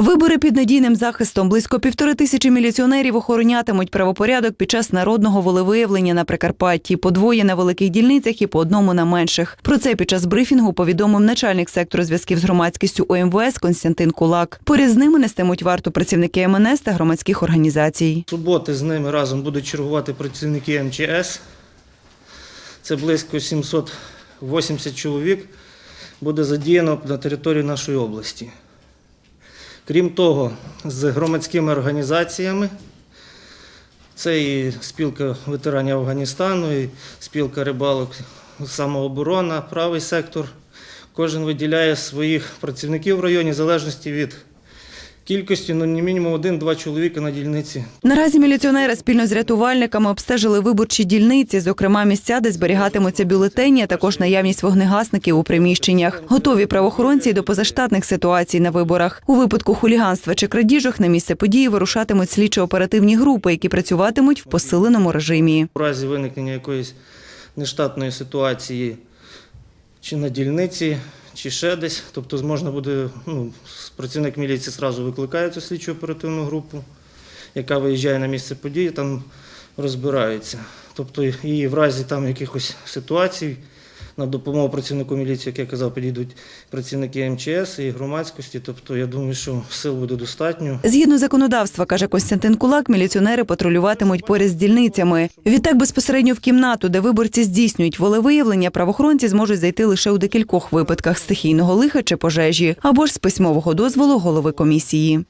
Вибори під надійним захистом близько півтори тисячі міліціонерів охоронятимуть правопорядок під час народного волевиявлення на Прикарпатті. По двоє на великих дільницях і по одному на менших. Про це під час брифінгу повідомив начальник сектору зв'язків з громадськістю ОМВС Константин Кулак. Поряд з ними нестимуть варту працівники МНС та громадських організацій. Суботи з ними разом будуть чергувати працівники МЧС. Це близько 780 чоловік буде задіяно на території нашої області. Крім того, з громадськими організаціями, це і спілка ветеранів Афганістану, і спілка рибалок самооборона, правий сектор. Кожен виділяє своїх працівників в районі в залежності від кількості, ну, не мінімум один-два чоловіка на дільниці Наразі міліціонери спільно з рятувальниками обстежили виборчі дільниці, зокрема місця, де зберігатимуться бюлетені, а також наявність вогнегасників у приміщеннях. Готові правоохоронці до позаштатних ситуацій на виборах. У випадку хуліганства чи крадіжок на місце події вирушатимуть слідчо-оперативні групи, які працюватимуть в посиленому режимі. У разі виникнення якоїсь нештатної ситуації чи на дільниці, чи ще десь, тобто можна буде, ну, працівник міліції одразу викликає цю слідчу оперативну групу, яка виїжджає на місце події, там розбирається. Тобто і в разі там якихось ситуацій на допомогу працівнику міліції, як я казав, підійдуть працівники МЧС і громадськості. Тобто я думаю, що сил буде достатньо. Згідно законодавства, каже Костянтин Кулак, міліціонери патрулюватимуть поряд з дільницями. Відтак безпосередньо в кімнату, де виборці здійснюють волевиявлення, правоохоронці зможуть зайти лише у декількох випадках стихійного лиха чи пожежі, або ж з письмового дозволу голови комісії.